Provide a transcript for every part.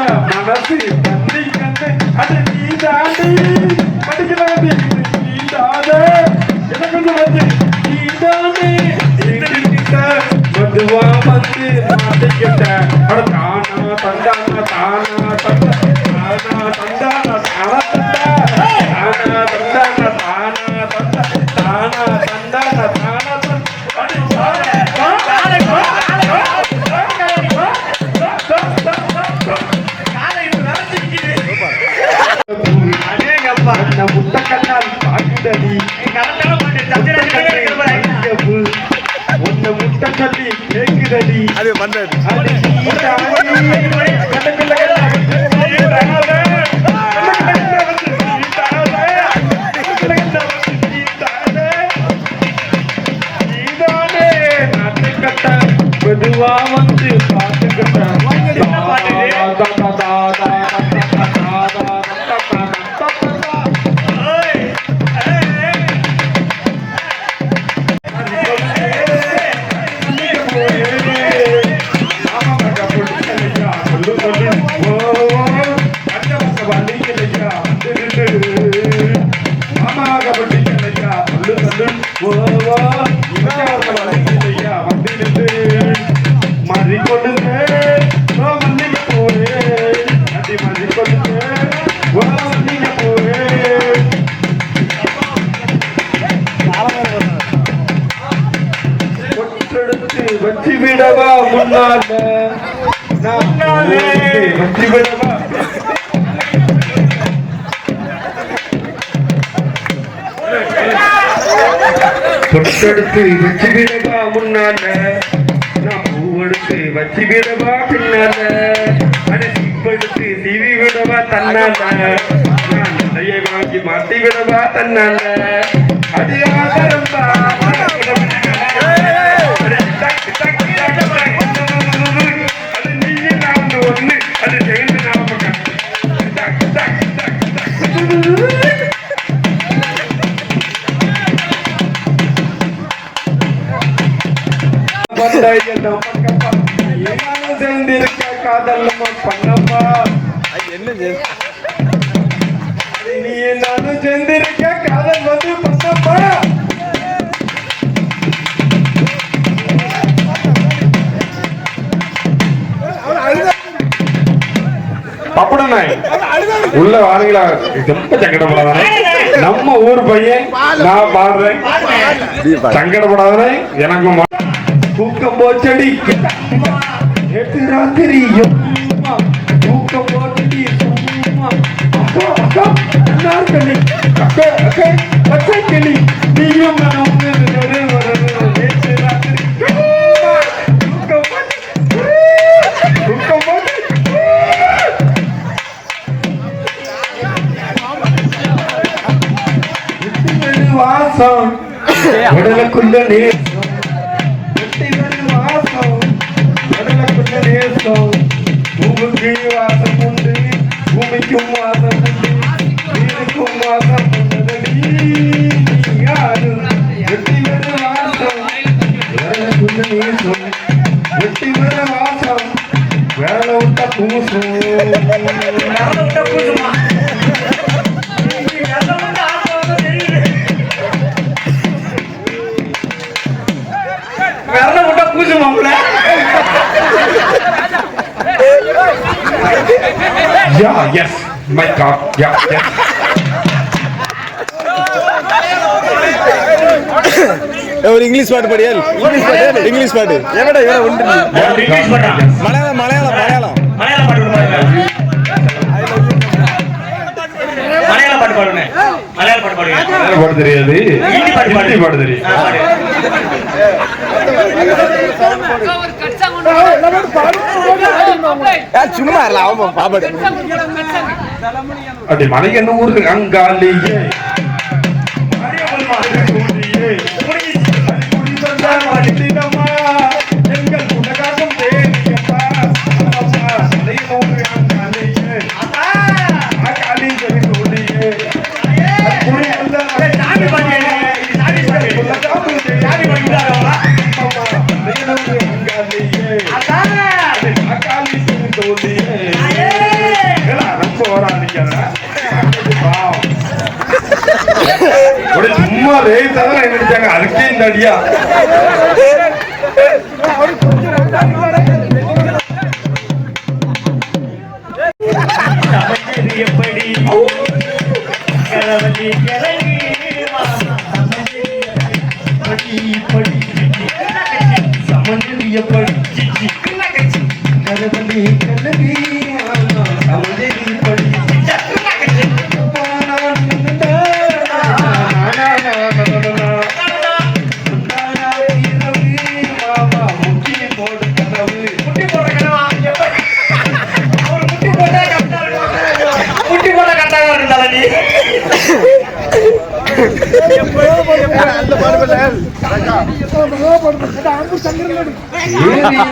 மனசு தண்ணி கண்ணு அது நீ தாண்டி படிக்கிறாண்டி நீ தானே எனக்கு வந்து நீ தானே எங்கிட்ட மதுவா வந்து மாட்டிக்கிட்ட தானா கேக்குதடி அது வந்தது அடி விடவா முன்னால? நான் முன்னாலே. வச்சு விடவா தொட்டெடுத்து வச்சு விடவா முன்னால? நான் பூவெடுத்து வச்சு விடவா பின்னால? அட சிப்பெடுத்து விடவா தன்னால? நான் நடையை வாங்கி மாட்டி விடவா தன்னால? அது தான் Thank. பப்படனாய் உள்ள வாருங்களா. ரொம்ப சங்கடப்படாதானே நம்ம ஊர் பையன் நான் பாடுறேன் சங்கடப்படாதானே எனக்கும் தூக்கம் போச்சடி. நேற்று ராத்திரி தூக்கம் போச்சடி. சும்மா அக்கா அக்கா. பூமிக்கும் வாசம் உண்டு வீடுக்கும் வாசம் உண்டடி யாரு வெற்றிவேறு வாசம் உடலுக்குள்ள நேசம் வெற்றிவேறு வாசம் வேலை விட்ட பூசும் நடந்து விட்டா பூசுமா. நீ நடந்து விட்டா ஆத்மாவுக்கு தெரியுது. விரல விட்டா பூசுமாம்ல. Yeah, yes, my God, yeah, yes. ஒரு இங்கிலீஷ் பாட்டு படியா? இங்கிலீஷ் பாட்டு இங்கிலீஷ் பாட்டு. எவடா இவட உண்டு இங்கிலீஷ் பாட்டா? மலையாளம் மலையாளம் மலையாளம். மலையாள பாட்டு விடு பாருங்க. மலையாள பாட்டு மலையாள பாட்டு பாடுங்க. தெரியாது. ஹிந்தி பாட்டு பாடு. ஹிந்தி பாட தெரியும். சும்மா இல்ல அவன் பாப்பாடு. அப்படி மலைக்கு என்ன ஊரு அங்காலியே மரியாதை சும்மா வேகத்தான் நினைச்சாங்க அதுக்கே இந்த அடியா? எப்படி கலவதி கலவி சமந்தரியப்படி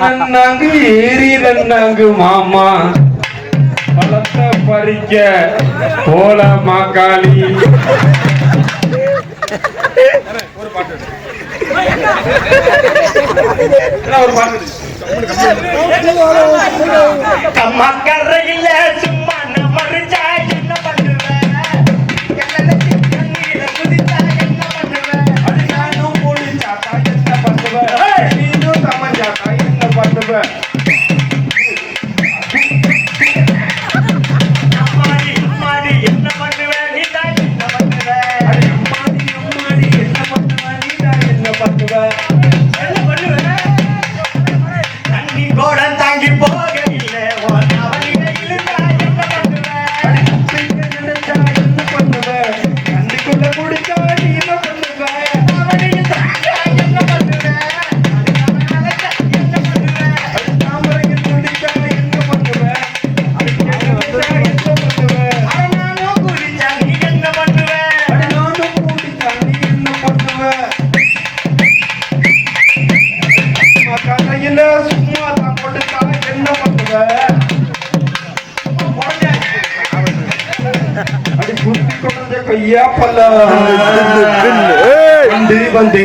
நன்னாங்கு ஏறி நன்னாங்கு மாமா. பழத்த பறிக்க போல மாக்காளி. ஒரு பாட்டு? கம்மா கரையில் சும்மா குட்டி குழந்தை கையா பல்ல. வந்து.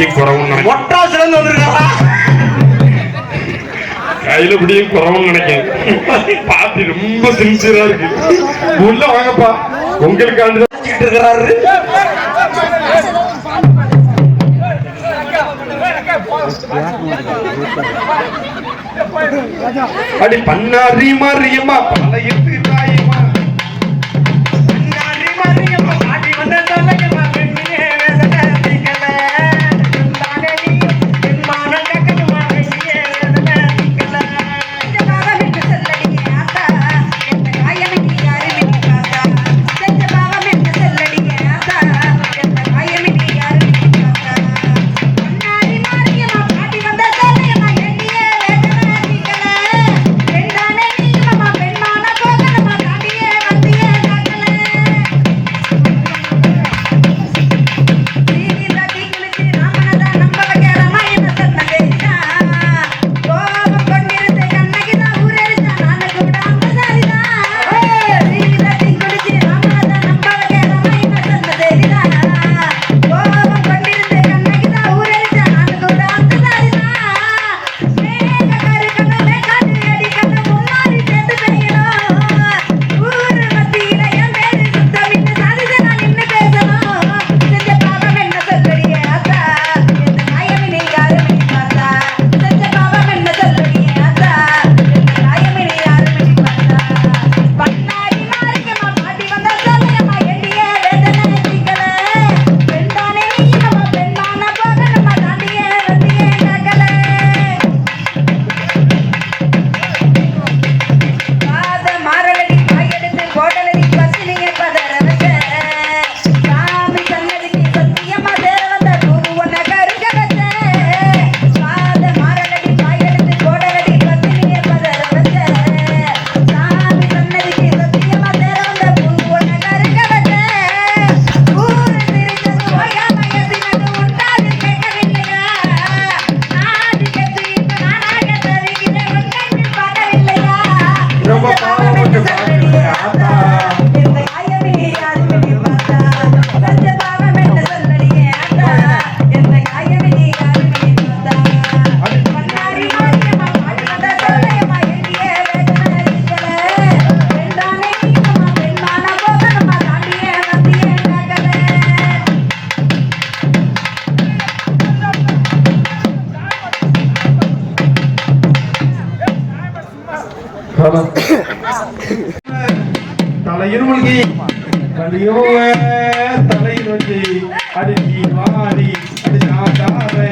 இப்படியும் குறவுன்னு கையில இப்படியும் குறவுன்னு நினைக்கிறேன். பாட்டி ரொம்ப சின்சியரா இருக்கு. உள்ள வாங்கப்பா. உங்களுக்கு இருக்கிறாரு. அடி பண்ணாரி மாறியம்மா பழைய தலையில் மூழ்கி தலையோ தலையில் வச்சு அடிச்சு மாறி அடிச்சாதாரை